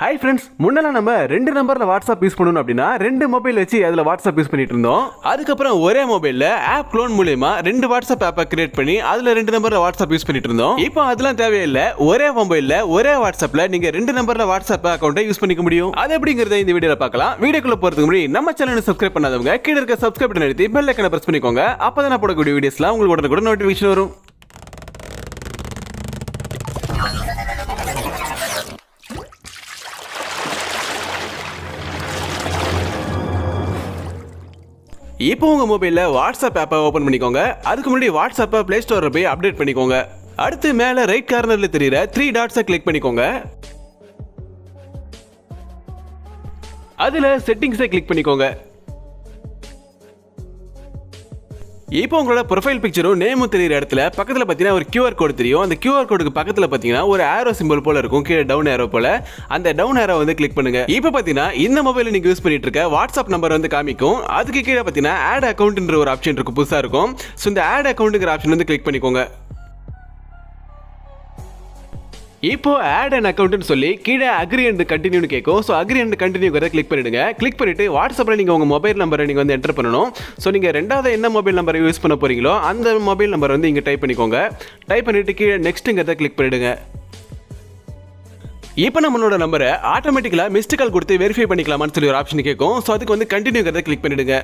Hi friends முன்னெல்லாம் நம்ம ரெண்டு நம்பரில் வாட்ஸ்அப் யூஸ் பண்ணணும் அப்படின்னா ரெண்டு மொபைல் வச்சு அதில் வாட்ஸ்அப் யூஸ் பண்ணிட்டு இருந்தோம். அதுக்கப்புறம் ஒரே மொபைலில் ஆப் க்ளோன் மூலியமா ரெண்டு வாட்ஸ்அப் ஆப்பை கிரியேட் பண்ணி அதில் ரெண்டு நம்பரில் வாட்ஸ்அப் யூஸ் பண்ணிட்டு இருந்தோம். இப்போ அதெல்லாம் தேவையில்லை. ஒரே மொபைலில் ஒரே வாட்ஸ்அப்பில் நீங்கள் ரெண்டு நம்பரில் வாட்ஸ்அப் அக்கௌண்ட்டை யூஸ் பண்ணிக்க முடியும். அது எப்படிங்கிறத இந்த வீடியோவில் பார்க்கலாம். வீடியோக்குள்ள போகிறதுக்கு முன்னாடி நம்ம சேனல் சப்ஸ்கிரைப் பண்ணாதவங்க கீழே இருக்க சப்ஸ்கிரைப் நடத்தி நிறுத்தி பெல் ஐக்கனை ப்ரெஸ் பண்ணிக்கோங்க. அப்பதான் நான் போடக்கூடிய வீடியோஸ்லாம் உங்களுக்கு உடனே கூட நோட்டிஃபிகேஷன் வரும். இப்போ உங்கள் மொபைலில் வாட்ஸ்அப் ஆப்பை ஓப்பன் பண்ணிக்கோங்க. அதுக்கு முன்னாடி வாட்ஸ்அப்பை ப்ளே ஸ்டோரில் போய் அப்டேட் பண்ணிக்கோங்க. அடுத்து மேலே ரைட் கார்னரில் தெரியிற த்ரீ டாட்ஸை கிளிக் பண்ணிக்கோங்க. அதில் செட்டிங்ஸை கிளிக் பண்ணிக்கோங்க. இப்போ உங்களோட ப்ரொஃபைல் பிக்சரும் நேமும் தெரியுற இடத்துல பக்கத்தில் பார்த்தீங்கன்னா ஒரு கியூஆர் கோடு தெரியும். அந்த கியூஆர் கோடுக்கு பக்கத்தில் பார்த்தீங்கன்னா ஒரு ஆரோ சிம்பிள் போல இருக்கும். கீழே டவுன் ஏரோ போல. அந்த டவுன் ஏரோ வந்து கிளிக் பண்ணுங்க. இப்போ பார்த்தீங்கன்னா இந்த மொபைலில் நீங்கள் யூஸ் பண்ணிட்டு இருக்க வாட்ஸ்அப் நம்பர் வந்து காமிக்கும். அதுக்கு கீழே பார்த்தீங்கன்னா ஆட் அக்கௌண்ட்ன்ற ஒரு ஆப்ஷன் இருக்கும் புதுசாக இருக்கும். ஸோ இந்த ஆட் அக்கௌண்ட்டுங்கிற ஆப்ஷன் வந்து கிளிக் பண்ணிக்கோங்க. இப்போ ஆட் அண்ட் அக்கௌண்ட்னு சொல்லி கீழே அக்ரி அண்ட் கண்டினியூனு கேட்கும் so agree and continue click பண்ணிடுங்க. கிளிக் பண்ணிட்டு வாட்ஸ்அப்பில் நீங்கள் உங்கள் மொபைல் நம்பரை நீங்கள் வந்து என்டர் பண்ணணும். ஸோ நீங்கள் ரெண்டாவது என்ன மொபைல் நம்பரை யூஸ் பண்ண போகிறீங்களோ அந்த மொபைல் நம்பர் வந்து இங்கே டைப் பண்ணிக்கோங்க. டைப் பண்ணிட்டு கீழே நெக்ஸ்ட்டுங்கிறத கிளிக் பண்ணிடுங்க. இப்போ நம்மளோட நம்பரை ஆட்டோமேட்டிக்கலாக மிஸ்டு கால் கொடுத்து வெரிஃபை பண்ணிக்கலாமான்னு சொல்லி ஒரு ஆப்ஷன் கேட்கும் ஸோ அதுக்கு வந்து கண்டினியூங்கிறத கிளிக் பண்ணிடுங்க.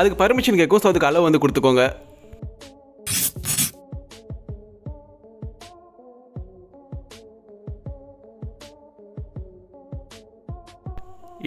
அதுக்கு பர்மிஷன் கேட்கும் ஸோ அதுக்கு அளவு வந்து கொடுத்துக்கோங்க.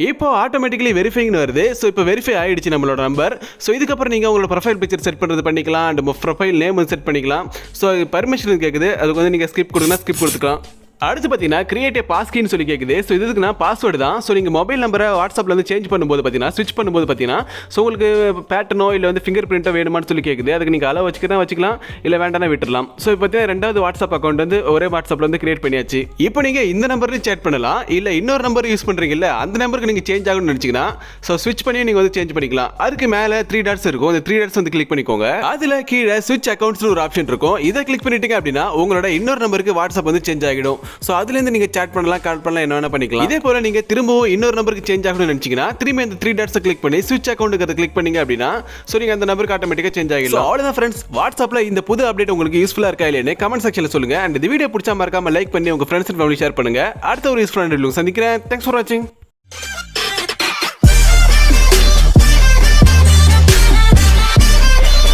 இப்போ ஆட்டோமேட்டிக்கலி வெரிஃபைங்னு வருது. ஸோ இப்போ வெரிஃபை ஆகிடுச்சு நம்மளோட நம்பர் ஸோ இதுக்கப்புறம் நீங்கள் உங்களோட ப்ரொஃபைல் பிக்சர் செட் பண்ணுறது பண்ணிக்கலாம். அண்ட் ப்ரொஃபைல் நேம் வந்து செட் பண்ணிக்கலாம் ஸோ பர்மிஷன் கேட்குது அதுக்கு வந்து நீங்கள் ஸ்கிப் கொடுங்கன்னா ஸ்கிப் கொடுத்துக்கலாம். அடுத்து பார்த்தீங்கன்னா கிரியேட் பாஸ்கின்னு சொல்லி கேட்குது ஸோ இதுக்குன்னா பாஸ்வேர்டு தான். ஸோ நீங்கள் மொபைல் நம்பரை வாட்ஸ்அப்பில் வந்து சேஞ்ச் பண்ணும்போது பார்த்தீங்கன்னா ஸ்விட்ச் பண்ணும்போது பார்த்தீங்கன்னா ஸோ உங்களுக்கு பேட்டர்னோ இல்லை வந்து ஃபிங்கர் பிரிண்ட்டோ வேணுமான்னு சொல்லி கேட்குது அதுக்கு நீங்கள் அளவு வச்சுக்கிறதா வச்சுக்கலாம் இல்லை வேண்டாம்னா விட்டுடலாம் ஸோ இப்போ பார்த்தீங்கன்னா ரெண்டாவது வாட்ஸ்அப் அக்கௌண்ட் வந்து ஒரே வாட்ஸ்அப்பில் வந்து கிரியேட் பண்ணியாச்சு. இப்போ நீங்கள் இந்த நம்பர்லையும் சேட் பண்ணலாம் இல்லை இன்னொரு நம்பர் யூஸ் பண்ணுறீங்கல்ல அந்த நம்பருக்கு நீங்கள் சேஞ்ச் ஆகணும்னு நினச்சிங்கன்னா ஸோ ஸ்விட்ச் பண்ணி நீங்கள் வந்து சேஞ்ச் பண்ணிக்கலாம். அதுக்கு மேலே த்ரீ டாட்ஸ் இருக்கும். அந்த த்ரீ டாட்ஸ் வந்து கிளிக் பண்ணிக்கோங்க. அதில் கீழே ஸ்விட்ச் அக்கௌண்ட்ஸ்னு ஒரு ஆப்ஷன் இருக்கும். இதை கிளிக் பண்ணிட்டீங்க அப்படின்னா உங்களோட இன்னொரு நம்பருக்கு வாட்ஸ்அப் வந்து சேஞ்ச் ஆகிடும். ஸோ அதுலேருந்து நீங்கள் சேட் பண்ணலாம் கால் பண்ணலாம் என்ன வேணா பண்ணிக்கலாம். இதே போல நீங்கள் திரும்பவும் இன்னொரு நம்பருக்கு சேஞ்ச் ஆகணும்னு நினச்சிங்கன்னா திரும்பி அந்த த்ரீ டாட்ஸை கிளிக் பண்ணி ஸ்விட்ச் அக்கௌண்ட்டுக்கு அதை கிளிக் பண்ணீங்க அப்படின்னா ஸோ நீங்கள் அந்த நம்பருக்கு ஆட்டோமேட்டிக்காக சேஞ்ச் ஆகிடும் அவ்வளோதான் ஃப்ரெண்ட்ஸ் வாட்ஸ்அப்பில் இந்த புது அப்டேட் உங்களுக்கு யூஸ்ஃபுல்லாக இருக்கா இல்லைன்னு கமெண்ட் செக்ஷனில் சொல்லுங்க. அண்ட் இந்த வீடியோ பிடிச்சா மறக்காம லைக் பண்ணி உங்கள் ஃப்ரெண்ட்ஸ் அண்ட் ஃபேமிலி ஷேர் பண்ணுங்க. அடுத்த ஒரு யூஸ்ஃபுல்லான சந்திக்கிறேன். தேங்க்ஸ் ஃபார் வாட்சிங்